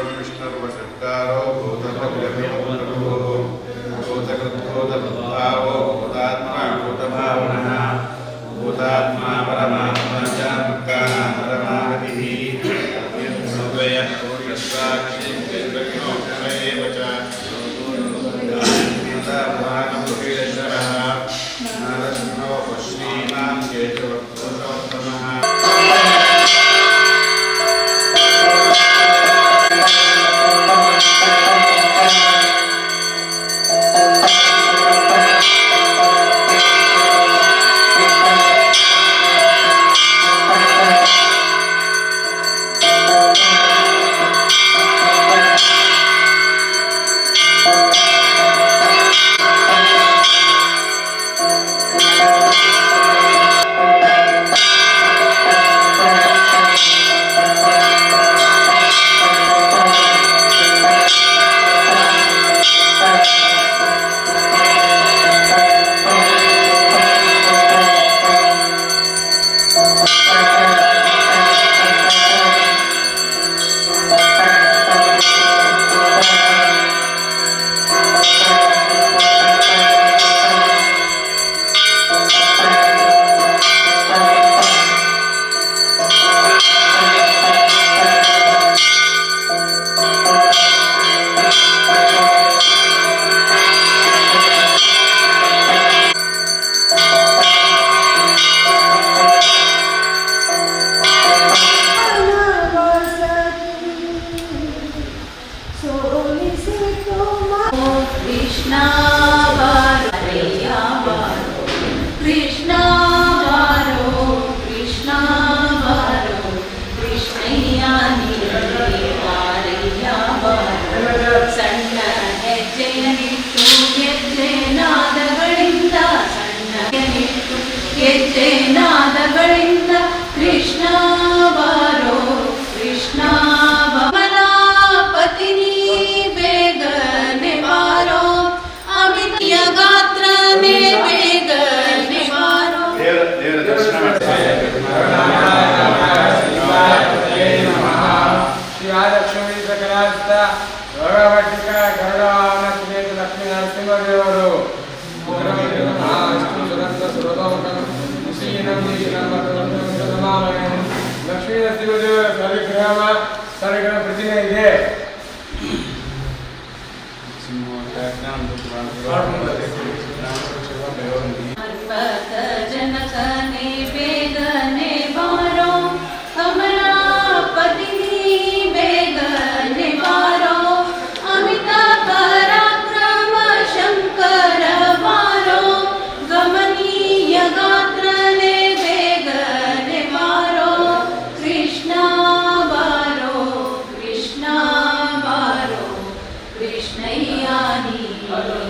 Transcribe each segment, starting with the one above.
परमेश्वर व ಗರುಡವಾಹನ ಶ್ರೀಯುತ ಲಕ್ಷ್ಮೀ ನರಸಿಂಹದೇವರು ವಿಷ್ಣು ಸುರಂತ ಸುರಲೋಕಂ ಶ್ರೀ ನಂದೀಶ ನಮ್ಮ ಲಕ್ಷ್ಮೀ ನರಸಿಂಹದೇವರ ಸವಿಗ್ರಹ 아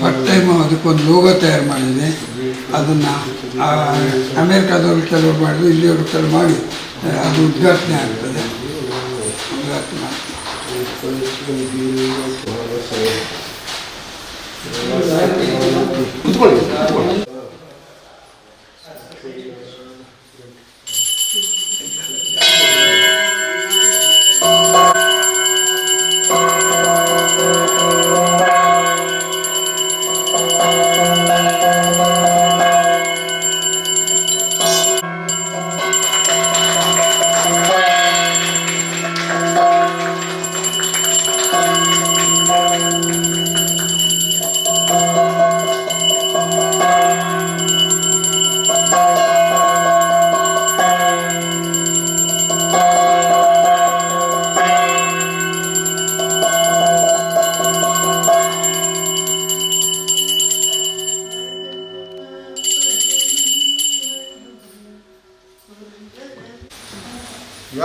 ಫಸ್ಟ್ ಟೈಮ್ ಅದಕ್ಕೊಂದು ಲೋಗೋ ತಯಾರು ಮಾಡಿದೆ ಅದನ್ನು ಅಮೇರಿಕಾದವ್ರು ಕೆಲವರು ಮಾಡಿದ್ರು, ಇಲ್ಲಿಯವರು ಕೆಲವು ಮಾಡಿ, ಅದು ಉದ್ಘಾಟನೆ ಆಗ್ತದೆ ಉದ್ಘಾಟನೆ ಆಗ್ತದೆ.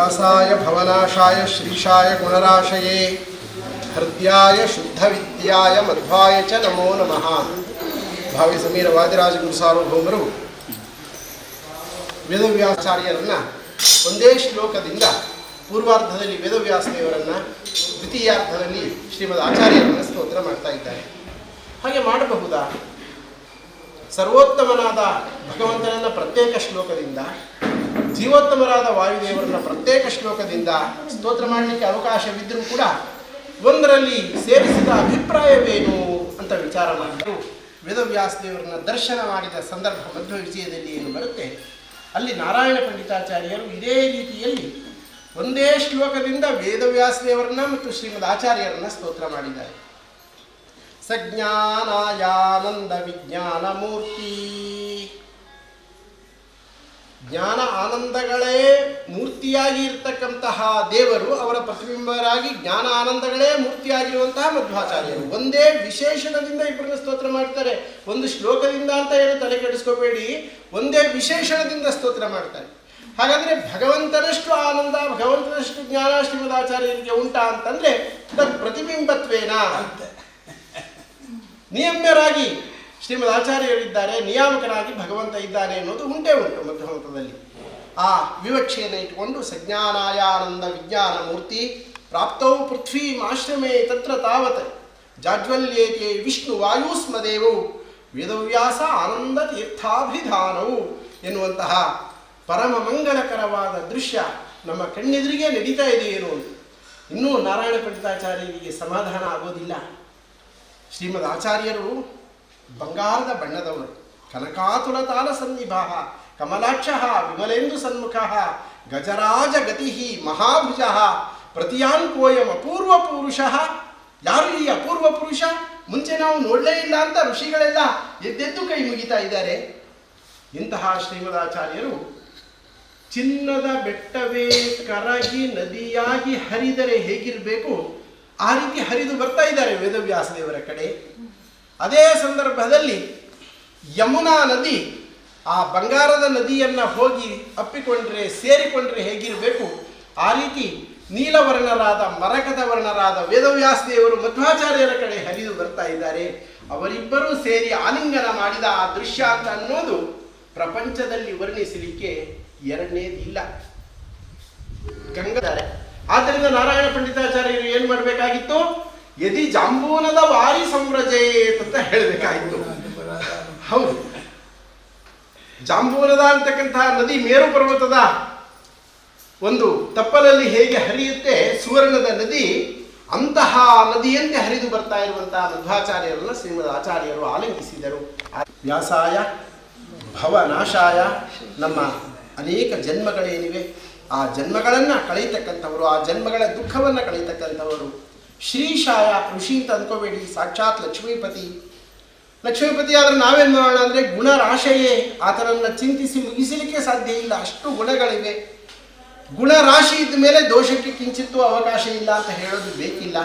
ವಿಕಾಸಾಯ ಭವನಾಶಾಯ ಶ್ರೀಶಾಯ ಗುಣರಾಶಯೇ. ಹೃದಯಾಯ ಶುದ್ಧವಿದ್ಯಾಯ ಮಧ್ವಾಯ ಚ ನಮೋ ನಮಃ. ಭಾವಿ ಸಮೀರ ವಾದಿರಾಜ ಸಾರ್ವಭೌಮರು ವೇದವ್ಯಾಸಾರ್ಯರನ್ನು ಒಂದೇ ಶ್ಲೋಕದಿಂದ ಪೂರ್ವಾರ್ಧದಲ್ಲಿ ವೇದವ್ಯಾಸದೇವರನ್ನು ದ್ವಿತೀಯಾರ್ಧದಲ್ಲಿ ಶ್ರೀಮದ್ ಆಚಾರ್ಯರನ್ನು ಸ್ತೋತ್ರ ಮಾಡ್ತಾ ಇದ್ದಾರೆ. ಹಾಗೆ ಮಾಡಬಹುದಾ? ಸರ್ವೋತ್ತಮನಾದ ಭಗವಂತನನ್ನ ಪ್ರತ್ಯೇಕ ಶ್ಲೋಕದಿಂದ ಜೀವೋತ್ತಮರಾದ ವಾಯುದೇವರನ್ನ ಪ್ರತ್ಯೇಕ ಶ್ಲೋಕದಿಂದ ಸ್ತೋತ್ರ ಮಾಡಲಿಕ್ಕೆ ಅವಕಾಶವಿದ್ದರೂ ಕೂಡ ಒಂದರಲ್ಲಿ ಸೇರಿಸಿದ ಅಭಿಪ್ರಾಯವೇನು ಅಂತ ವಿಚಾರ ಮಾಡಿದರು. ವೇದವ್ಯಾಸ ದೇವರನ್ನ ದರ್ಶನ ಮಾಡಿದ ಸಂದರ್ಭ ಮಧ್ವ ವಿಜಯದಲ್ಲಿ ಏನು ಬರುತ್ತೆ? ಅಲ್ಲಿ ನಾರಾಯಣ ಪಂಡಿತಾಚಾರ್ಯರು ಇದೇ ರೀತಿಯಲ್ಲಿ ಒಂದೇ ಶ್ಲೋಕದಿಂದ ವೇದವ್ಯಾಸ ದೇವರನ್ನ ಮತ್ತು ಶ್ರೀಮದ್ ಆಚಾರ್ಯರನ್ನ ಸ್ತೋತ್ರ ಮಾಡಿದ್ದಾರೆ. ಸಜ್ಞಾನಾಯಾನಂದ ವಿಜ್ಞಾನ ಮೂರ್ತಿ ಜ್ಞಾನ ಆನಂದಗಳೇ ಮೂರ್ತಿಯಾಗಿ ಇರ್ತಕ್ಕಂತಹ ದೇವರು ಅವರ ಪ್ರತಿಬಿಂಬರಾಗಿ ಜ್ಞಾನ ಆನಂದಗಳೇ ಮೂರ್ತಿಯಾಗಿರುವಂತಹ ಮಧ್ವಾಚಾರ್ಯರು. ಒಂದೇ ವಿಶೇಷಣದಿಂದ ಇಬ್ಬರನ್ನ ಸ್ತೋತ್ರ ಮಾಡ್ತಾರೆ. ಒಂದು ಶ್ಲೋಕದಿಂದ ಅಂತ ಹೇಳಿ ತಲೆ ಕೆಡಿಸ್ಕೋಬೇಡಿ. ಒಂದೇ ವಿಶೇಷಣದಿಂದ ಸ್ತೋತ್ರ ಮಾಡ್ತಾರೆ. ಹಾಗಾದ್ರೆ ಭಗವಂತನಷ್ಟು ಆನಂದ, ಭಗವಂತನಷ್ಟು ಜ್ಞಾನ ಶ್ರೀಮದಾಚಾರ್ಯರಿಗೆ ಉಂಟಾ ಅಂತಂದ್ರೆ ಪ್ರತಿಬಿಂಬತ್ವೇನ ನಿಯಮ್ಯರಾಗಿ ಶ್ರೀಮದ್ ಆಚಾರ್ಯರಿದ್ದಾರೆ ನಿಯಾಮಕನಾಗಿ ಭಗವಂತ ಇದ್ದಾನೆ ಅನ್ನೋದು ಉಂಟೇ ಉಂಟು ಮಧ್ಯಮಂತದಲ್ಲಿ ಆ ವಿವಕ್ಷೆಯನ್ನು ಇಟ್ಟುಕೊಂಡು ಸಜ್ಞಾನಾಯಾನಂದ ವಿಜ್ಞಾನ ಮೂರ್ತಿ ಪ್ರಾಪ್ತೌ ಪೃಥ್ವೀಮಾಶ್ರಮೇ ತತ್ರ ತಾವತ್ ಜಾಜ್ವಲ್ಯೇಕೆ ವಿಷ್ಣು ವಾಯುಸ್ಮದೇವವು ವೇದವ್ಯಾಸ ಆನಂದ ತೀರ್ಥಾಭಿಧಾನವು ಎನ್ನುವಂತಹ ಪರಮ ಮಂಗಳಕರವಾದ ದೃಶ್ಯ ನಮ್ಮ ಕಣ್ಣೆದುರಿಗೆ ನಡೀತಾ ಇದೆ ಏನು. ಇನ್ನೂ ನಾರಾಯಣ ಪಂಡಿತಾಚಾರ್ಯರಿಗೆ ಸಮಾಧಾನ ಆಗೋದಿಲ್ಲ ಶ್ರೀಮದ್ ಆಚಾರ್ಯರು ಬಂಗಾರದ ಬಣ್ಣದವರು ಕನಕಾತುಲ ತಾಲ ಸನ್ನಿಭಾಹ, ಕಮಲಾಕ್ಷ, ವಿಮಲೇಂದು ಸನ್ಮುಖ, ಗಜರಾಜ ಗತಿ ಮಹಾಭುಜ ಪ್ರತಿಯಾಂಕೋಯಂ ಅಪೂರ್ವ ಪುರುಷ. ಯಾರು ಈ ಅಪೂರ್ವ ಪುರುಷ? ಮುಂಚೆ ನಾವು ನೋಡಲೇ ಇಲ್ಲ ಅಂತ ಋಷಿಗಳೆಲ್ಲ ಎದ್ದೆದ್ದು ಕೈ ಮುಗಿತಾ ಇದ್ದಾರೆ. ಇಂತಹ ಶ್ರೀಮದಾಚಾರ್ಯರು ಚಿನ್ನದ ಬೆಟ್ಟವೇ ಕರಗಿ ನದಿಯಾಗಿ ಹರಿದರೆ ಹೇಗಿರಬೇಕು? ಆ ರೀತಿ ಹರಿದು ಬರ್ತಾ ಇದ್ದಾರೆ ವೇದವ್ಯಾಸ ದೇವರ ಕಡೆ. ಅದೇ ಸಂದರ್ಭದಲ್ಲಿ ಯಮುನಾ ನದಿ, ಆ ಬಂಗಾರದ ನದಿಯನ್ನು ಹೋಗಿ ಅಪ್ಪಿಕೊಂಡ್ರೆ, ಸೇರಿಕೊಂಡ್ರೆ ಹೇಗಿರಬೇಕು? ಆ ರೀತಿ ನೀಲವರ್ಣರಾದ ಮರಕದ ವರ್ಣರಾದ ವೇದವ್ಯಾಸದೇವರು ಮಧ್ವಾಚಾರ್ಯರ ಕಡೆ ಹರಿದು ಬರ್ತಾ ಇದ್ದಾರೆ. ಅವರಿಬ್ಬರೂ ಸೇರಿ ಆಲಿಂಗನ ಮಾಡಿದ ಆ ದೃಶ್ಯ ಅಂತ ಅನ್ನೋದು ಪ್ರಪಂಚದಲ್ಲಿ ವರ್ಣಿಸಲಿಕ್ಕೆ ಎರಡನೇದಿಲ್ಲ. ಗಂಗಾಧಾರೆ ಆದ್ದರಿಂದ ನಾರಾಯಣ ಪಂಡಿತಾಚಾರ್ಯರು ಏನು ಮಾಡಬೇಕಾಗಿತ್ತು? ಯದಿ ಜಾಂಬೂನದ ವಾರಿ ಸಂವ್ರಜೇತ್ ಅಂತ ಹೇಳಬೇಕಾಯಿತು. ಹೌದು. ಜಾಂಬೂನದ ಅಂತಕ್ಕಂತಹ ನದಿ ಮೇರು ಪರ್ವತದ ಒಂದು ತಪ್ಪಲಲ್ಲಿ ಹೇಗೆ ಹರಿಯುತ್ತೆ, ಸುವರ್ಣದ ನದಿ ಅಂತಹ ನದಿಯಂತೆ ಹರಿದು ಬರ್ತಾ ಇರುವಂತಹ ಮಧ್ವಾಚಾರ್ಯರನ್ನ ಶ್ರೀಮದ್ ಆಚಾರ್ಯರು ಆಲಂಕಿಸಿದರು ವ್ಯಾಸಾಯ, ಭವನಾಶಾಯ, ನಮ್ಮ ಅನೇಕ ಜನ್ಮಗಳೇನಿವೆ, ಆ ಜನ್ಮಗಳನ್ನು ಕಳೆಯತಕ್ಕಂಥವರು ಆ ಜನ್ಮಗಳ ದುಃಖವನ್ನು ಕಳೀತಕ್ಕಂಥವರು ಶ್ರೀಶಾಯ ಋಷಿ ಅಂತ ಅನ್ಕೋಬೇಡಿ, ಸಾಕ್ಷಾತ್ ಲಕ್ಷ್ಮೀಪತಿ. ಲಕ್ಷ್ಮೀಪತಿ ಆದ್ರೆ ನಾವೇನ್ ಮಾಡೋಣ ಅಂದ್ರೆ ಗುಣರಾಶಯೇ ಆತನನ್ನ ಚಿಂತಿಸಿ ಮುಗಿಸಲಿಕ್ಕೆ ಸಾಧ್ಯ ಇಲ್ಲ, ಅಷ್ಟು ಗುಣಗಳಿವೆ. ಗುಣರಾಶಿ ಇದ್ದ ಮೇಲೆ ದೋಷಕ್ಕೆ ಕಿಂಚಿತ್ತೂ ಅವಕಾಶ ಇಲ್ಲ ಅಂತ ಹೇಳೋದು ಬೇಕಿಲ್ಲ.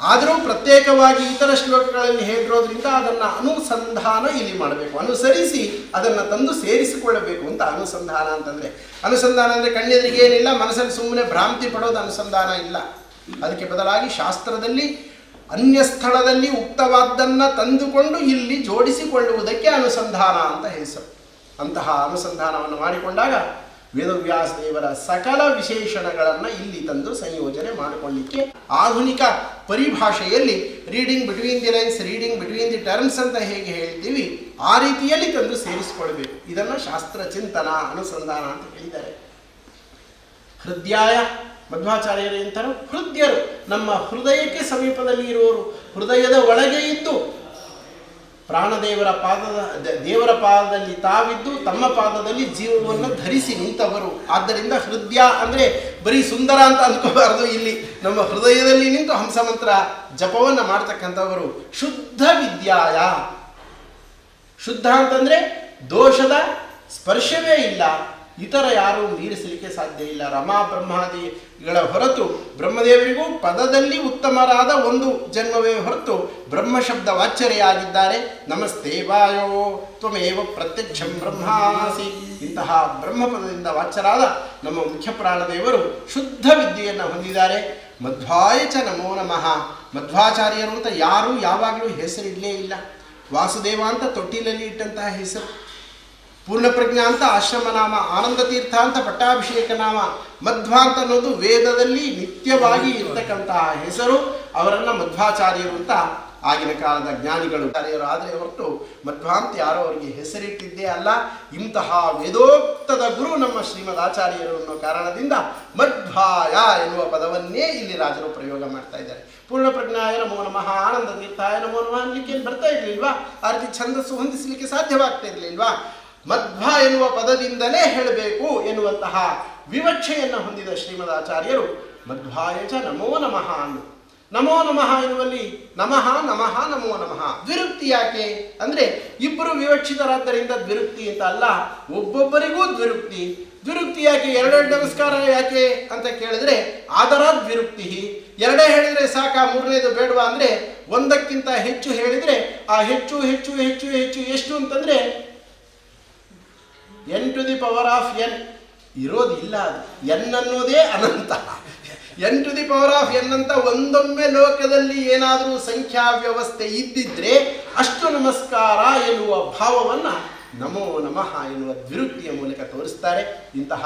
ಆದರೂ ಪ್ರತ್ಯೇಕವಾಗಿ ಇತರ ಶ್ಲೋಕಗಳಲ್ಲಿ ಹೇಳಿರೋದ್ರಿಂದ ಅದನ್ನು ಅನುಸಂಧಾನ ಇಲ್ಲಿ ಮಾಡಬೇಕು. ಅನುಸರಿಸಿ ಅದನ್ನು ತಂದು ಸೇರಿಸಿಕೊಳ್ಳಬೇಕು ಅಂತ ಅನುಸಂಧಾನ ಅಂತಂದ್ರೆ. ಅನುಸಂಧಾನ ಅಂದರೆ ಕಣ್ಣೆದುರಿಗೆ ಏನಿಲ್ಲ ಮನಸ್ಸಲ್ಲಿ ಸುಮ್ಮನೆ ಭ್ರಾಂತಿ ಪಡೋದು ಅನುಸಂಧಾನ ಇಲ್ಲ. ಅದಕ್ಕೆ ಬದಲಾಗಿ ಶಾಸ್ತ್ರದಲ್ಲಿ ಅನ್ಯ ಸ್ಥಳದಲ್ಲಿ ಉಕ್ತವಾದ್ದನ್ನು ತಂದುಕೊಂಡು ಇಲ್ಲಿ ಜೋಡಿಸಿಕೊಳ್ಳುವುದಕ್ಕೆ ಅನುಸಂಧಾನ ಅಂತ ಹೆಸರು. ಅಂತಹ ಅನುಸಂಧಾನವನ್ನು ಮಾಡಿಕೊಂಡಾಗ ವೇದವ್ಯಾಸ ದೇವರ ಸಕಲ ವಿಶೇಷಣಗಳನ್ನು ಇಲ್ಲಿ ತಂದು ಸಂಯೋಜನೆ ಮಾಡಿಕೊಳ್ಳಿಕ್ಕೆ ಆಧುನಿಕ ಪರಿಭಾಷೆಯಲ್ಲಿ reading between the lines reading between the terms ಅಂತ ಹೇಗೆ ಹೇಳ್ತೀವಿ, ಆ ರೀತಿಯಲ್ಲಿ ತಂದು ಸೇರಿಸಿಕೊಳ್ಬೇಕು. ಇದನ್ನು ಶಾಸ್ತ್ರ ಚಿಂತನ ಅನುಸಂಧಾನ ಅಂತ ಹೇಳಿದ್ದಾರೆ. ಹೃದಯಾಯ ಮಧ್ವಾಚಾರ್ಯರು ಎಂತಾರೆ ಹೃದಯರು, ನಮ್ಮ ಹೃದಯಕ್ಕೆ ಸಮೀಪದಲ್ಲಿ ಇರುವವರು, ಹೃದಯದ ಒಳಗೆ ಇದ್ದು, ಪ್ರಾಣದೇವರ ಪಾದದ ದೇವರ ಪಾದದಲ್ಲಿ ತಾವಿದ್ದು, ತಮ್ಮ ಪಾದದಲ್ಲಿ ಜೀವವನ್ನು ಧರಿಸಿ ನಿಂತವರು. ಆದ್ದರಿಂದ ಹೃದಯ ಅಂದರೆ ಬರೀ ಸುಂದರ ಅಂತ ಅಂದ್ಕೋಬಾರದು. ಇಲ್ಲಿ ನಮ್ಮ ಹೃದಯದಲ್ಲಿ ನಿಂತು ಹಂಸಮಂತ್ರ ಜಪವನ್ನು ಮಾಡ್ತಕ್ಕಂಥವರು. ಶುದ್ಧ ವಿದ್ಯಾಯ. ಶುದ್ಧ ಅಂತಂದರೆ ದೋಷದ ಸ್ಪರ್ಶವೇ ಇಲ್ಲ. ಇತರ ಯಾರೂ ಮೀರಿಸಲಿಕ್ಕೆ ಸಾಧ್ಯ ಇಲ್ಲ. ರಮಾ ಬ್ರಹ್ಮಾದಿಗಳ ಹೊರತು ಬ್ರಹ್ಮದೇವರಿಗೂ ಪದದಲ್ಲಿ ಉತ್ತಮರಾದ ಒಂದು ಜನ್ಮವೇ ಹೊರತು ಬ್ರಹ್ಮಶಬ್ದ ವಾಚ್ಯರೆಯಾಗಿದ್ದಾರೆ ನಮಸ್ತೆ ವಾಯೋ, ತ್ವಮೇವ ಪ್ರತ್ಯಕ್ಷ ಬ್ರಹ್ಮಾಸಿ. ಇಂತಹ ಬ್ರಹ್ಮಪದದಿಂದ ವಾಚ್ಯರಾದ ನಮ್ಮ ಮುಖ್ಯ ಪ್ರಾಣದೇವರು ಶುದ್ಧ ವಿದ್ಯೆಯನ್ನು ಹೊಂದಿದ್ದಾರೆ. ಮಧ್ವಾಯಚ ನಮೋ ನಮಃ. ಮಧ್ವಾಚಾರ್ಯರು ಅಂತ ಯಾರೂ ಯಾವಾಗಲೂ ಹೆಸರಿಡಲೇ ಇಲ್ಲ. ವಾಸುದೇವ ಅಂತ ತೊಟ್ಟಿಲಲ್ಲಿ ಇಟ್ಟಂತಹ ಹೆಸರು. ಪೂರ್ಣಪ್ರಜ್ಞಾ ಅಂತ, ಆಶ್ರಮನಾಮ, ಆನಂದ ತೀರ್ಥ ಅಂತ, ಪಟ್ಟಾಭಿಷೇಕ ನಾಮ ಮಧ್ವ ಅಂತ ಅನ್ನೋದು ವೇದದಲ್ಲಿ ನಿತ್ಯವಾಗಿ ಇರ್ತಕ್ಕಂತಹ ಹೆಸರು ಅವರನ್ನ ಮಧ್ವಾಚಾರ್ಯರು ಅಂತ ಆಗಿನ ಕಾಲದ ಜ್ಞಾನಿಗಳು ಆದರೆ ಹೊರತು ಮಧ್ವಾಂತ ಯಾರೋ ಅವರಿಗೆ ಹೆಸರಿಟ್ಟಿದ್ದೇ ಅಲ್ಲ. ಇಂತಹ ವೇದೋಕ್ತದ ಗುರು ನಮ್ಮ ಶ್ರೀಮದ್ ಆಚಾರ್ಯರು ಅನ್ನೋ ಕಾರಣದಿಂದ ಮಧ್ವಾಯ ಎನ್ನುವ ಪದವನ್ನೇ ಇಲ್ಲಿ ರಾಜರು ಪ್ರಯೋಗ ಮಾಡ್ತಾ ಇದ್ದಾರೆ. ಪೂರ್ಣಪ್ರಜ್ಞಾಯ ನಮೋ ನಮಃ, ಆನಂದ ತೀರ್ಥಾಯ ನಮೋ ನಮಃ ಅನ್ಲಿಕ್ಕೆ ಬರ್ತಾ ಇರಲಿಲ್ವಾ? ಆ ರೀತಿ ಛಂದಸ್ಸು ಹೊಂದಿಸಲಿಕ್ಕೆ ಸಾಧ್ಯವಾಗ್ತಾ ಇರಲಿಲ್ವಾ? ಮಧ್ವ ಎನ್ನುವ ಪದದಿಂದಲೇ ಹೇಳಬೇಕು ಎನ್ನುವಂತಹ ವಿವಕ್ಷೆಯನ್ನು ಹೊಂದಿದ ಶ್ರೀಮದ್ ಆಚಾರ್ಯರು ಮಧ್ವಾಯಚ ನಮೋ ನಮಃ ಅಂದು. ನಮೋ ನಮಃ ಎನ್ನುವಲ್ಲಿ ನಮಃ ನಮಃ, ನಮೋ ನಮಃ. ದ್ವಿರುಕ್ತಿ ಯಾಕೆ? ಅಂದ್ರೆ ಇಬ್ಬರು ವಿವಕ್ಷಿತರಾದ್ದರಿಂದ ದ್ವಿರುಕ್ತಿ ಅಂತ ಅಲ್ಲ. ಒಬ್ಬೊಬ್ಬರಿಗೂ ದ್ವಿರುಕ್ತಿ. ದ್ವಿರುಕ್ತಿ ಯಾಕೆ? ಎರಡೆರಡು ನಮಸ್ಕಾರ ಯಾಕೆ ಅಂತ ಕೇಳಿದ್ರೆ ಆದರ ದ್ವಿರುಕ್ತಿ. ಎರಡೇ ಹೇಳಿದ್ರೆ ಸಾಕ, ಮೂರನೇದು ಬೇಡವಾ? ಅಂದ್ರೆ ಒಂದಕ್ಕಿಂತ ಹೆಚ್ಚು ಹೇಳಿದ್ರೆ ಆ ಹೆಚ್ಚು ಹೆಚ್ಚು ಹೆಚ್ಚು ಹೆಚ್ಚು ಎಷ್ಟು ಅಂತಂದ್ರೆ N to the power of N ಇರೋದಿಲ್ಲ ಅದು. ಎನ್ ಅನ್ನೋದೇ ಅನಂತ. N to the power of N ಅಂತ ಒಂದೊಮ್ಮೆ ಲೋಕದಲ್ಲಿ ಏನಾದರೂ ಸಂಖ್ಯಾ ವ್ಯವಸ್ಥೆ ಇದ್ದಿದ್ರೆ ಅಷ್ಟು ನಮಸ್ಕಾರ ಎನ್ನುವ ಭಾವವನ್ನು ನಮೋ ನಮಃ ಎನ್ನುವ ದ್ವಿರುಕ್ತಿಯ ಮೂಲಕ ತೋರಿಸ್ತಾರೆ. ಇಂತಹ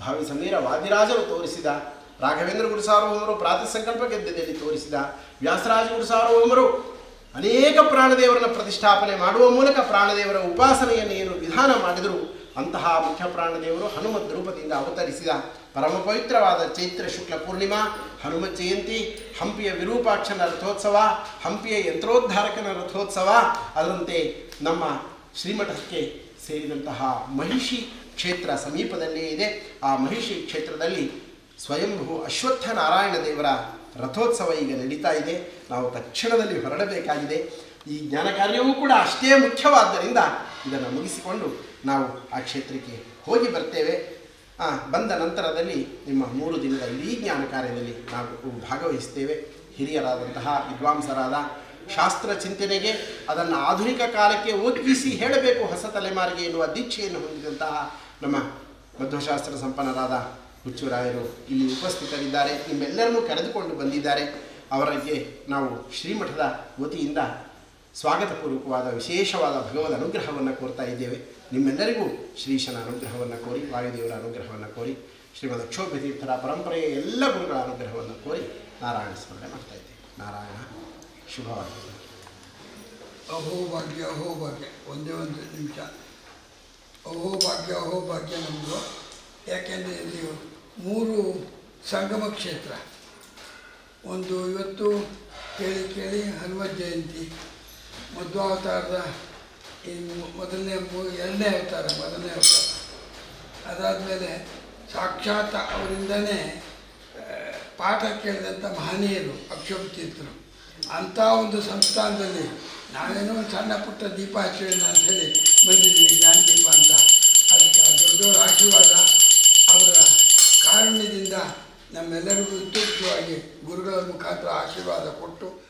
ಭಾವಿ ಸಮೀರ ವಾದಿರಾಜರು ತೋರಿಸಿದ, ರಾಘವೇಂದ್ರ ಗುರು ಸಾರ್ವಭೌಮರು ಪ್ರಾತಃ ಸಂಕಲ್ಪ ಗೆದ್ದೆಯಲ್ಲಿ ತೋರಿಸಿದ, ವ್ಯಾಸರಾಜ ಗುರು ಸಾರ್ವಭೌಮರು ಅನೇಕ ಪ್ರಾಣದೇವರನ್ನ ಪ್ರತಿಷ್ಠಾಪನೆ ಮಾಡುವ ಮೂಲಕ ಪ್ರಾಣದೇವರ ಉಪಾಸನೆಯನ್ನು ಏನು ವಿಧಾನ ಮಾಡಿದರು ಅಂತಹ ಮುಖ್ಯ ಪ್ರಾಣದೇವರು ಹನುಮದ್ ರೂಪದಿಂದ ಅವತರಿಸಿದ ಪರಮ ಪವಿತ್ರವಾದ ಚೈತ್ರ ಶುಕ್ಲ ಪೂರ್ಣಿಮಾ, ಹನುಮ ಜಯಂತಿ, ಹಂಪಿಯ ವಿರೂಪಾಕ್ಷನ ರಥೋತ್ಸವ ಹಂಪಿಯ ಯಂತ್ರೋದ್ಧಾರಕನ ರಥೋತ್ಸವ ಅದರಂತೆ ನಮ್ಮ ಶ್ರೀಮಠಕ್ಕೆ ಸೇರಿದಂತಹ ಮಹಿಷಿ ಕ್ಷೇತ್ರ ಸಮೀಪದಲ್ಲೇ ಇದೆ. ಆ ಮಹಿಷಿ ಕ್ಷೇತ್ರದಲ್ಲಿ ಸ್ವಯಂಭೂ ಅಶ್ವತ್ಥ ನಾರಾಯಣ ದೇವರ ರಥೋತ್ಸವ ಈಗ ನಡೀತಾ ಇದೆ. ನಾವು ತಕ್ಷಣದಲ್ಲಿ ಹೊರಡಬೇಕಾಗಿದೆ. ಈ ಜ್ಞಾನ ಕಾರ್ಯವೂ ಕೂಡ ಅಷ್ಟೇ ಮುಖ್ಯವಾದ್ದರಿಂದ ಇದನ್ನು ಮುಗಿಸಿಕೊಂಡು ನಾವು ಆ ಕ್ಷೇತ್ರಕ್ಕೆ ಹೋಗಿ ಬರ್ತೇವೆ. ಬಂದ ನಂತರದಲ್ಲಿ ನಿಮ್ಮ ಮೂರು ದಿನದ ಇಡೀ ಜ್ಞಾನ ಕಾರ್ಯದಲ್ಲಿ ನಾವು ಭಾಗವಹಿಸ್ತೇವೆ. ಹಿರಿಯರಾದಂತಹ ವಿದ್ವಾಂಸರಾದ ಶಾಸ್ತ್ರ ಚಿಂತನೆಗೆ ಅದನ್ನು ಆಧುನಿಕ ಕಾಲಕ್ಕೆ ಒಗ್ಗಿಸಿ ಹೇಳಬೇಕು ಹೊಸ ತಲೆಮಾರಿಗೆ ಎನ್ನುವ ದೀಕ್ಷೆಯನ್ನು ಹೊಂದಿದಂತಹ ನಮ್ಮ ಮಧ್ವಶಾಸ್ತ್ರ ಸಂಪನ್ನರಾದ ಹುಚ್ಚುರಾಯರು ಇಲ್ಲಿ ಉಪಸ್ಥಿತರಿದ್ದಾರೆ. ನಿಮ್ಮೆಲ್ಲರನ್ನೂ ಕರೆದುಕೊಂಡು ಬಂದಿದ್ದಾರೆ. ಅವರಿಗೆ ನಾವು ಶ್ರೀಮಠದ ವತಿಯಿಂದ ಸ್ವಾಗತಪೂರ್ವಕವಾದ ವಿಶೇಷವಾದ ಭಗವದ್ ಅನುಗ್ರಹವನ್ನು ಕೋರ್ತಾ ಇದ್ದೇವೆ. ನಿಮ್ಮೆಲ್ಲರಿಗೂ ಶ್ರೀಶನ ಅನುಗ್ರಹವನ್ನು ಕೋರಿ, ವಾಯುದೇವರ ಅನುಗ್ರಹವನ್ನು ಕೋರಿ, ಶ್ರೀಮದ್ ಅಕ್ಷೋಭ್ಯ ತೀರ್ಥರ ಪರಂಪರೆಯ ಎಲ್ಲ ಗುರುಗಳ ಅನುಗ್ರಹವನ್ನು ಕೋರಿ ನಾರಾಯಣ ಸ್ಮರಣೆ ಮಾಡ್ತಾ ಇದ್ದೇವೆ. ನಾರಾಯಣ, ಶುಭವಾಗಲಿ. ಅಹೋಭಾಗ್ಯ ಭಾಗ್ಯ, ಅಹೋ ಭಾಗ್ಯ. ಒಂದೇ ಒಂದು ನಿಮಿಷ. ಅಹೋಭಾಗ್ಯ ಭಾಗ್ಯ, ಅಹೋ ಭಾಗ್ಯ ನಮ್ಮದು ಯಾಕೆಂದರೆ ಇಲ್ಲಿ ಮೂರು ಸಂಗಮ ಕ್ಷೇತ್ರ. ಒಂದು ಇವತ್ತು ಕೇಳಿ ಕೇಳಿ ಹನುಮ ಜಯಂತಿ. ಮಧ್ವಾವತಾರದ ಮು- ಮೊದಲನೇ ಎರಡನೇ ಅವತಾರ, ಮೊದಲನೇ ಅವತಾರ. ಅದಾದಮೇಲೆ ಸಾಕ್ಷಾತ್ ಅವರಿಂದನೇ ಪಾಠ ಕೇಳಿದಂಥ ಮಹನೀಯರು ಅಕ್ಷೋಭತೀರ್ಥರು ಅಂಥ ಒಂದು ಸಂಸ್ಥಾನದಲ್ಲಿ ನಾವೇನೋ ಒಂದು ಸಣ್ಣ ಪುಟ್ಟ ದೀಪ ಹಚ್ಚೋಣ ಅಂಥೇಳಿ ಬಂದಿದ್ದೀವಿ, ಜ್ಞಾನ ದೀಪ ಅಂತ. ಅದಕ್ಕೆ ಆ ದೊಡ್ಡವರ ಆಶೀರ್ವಾದ ಅವರ ಕಾರುಣ್ಯದಿಂದ ನಮ್ಮೆಲ್ಲರಿಗೂ ಉತ್ತೇಜವಾಗಿ ಗುರುಗಳ ಮುಖಾಂತರ ಆಶೀರ್ವಾದ ಕೊಟ್ಟು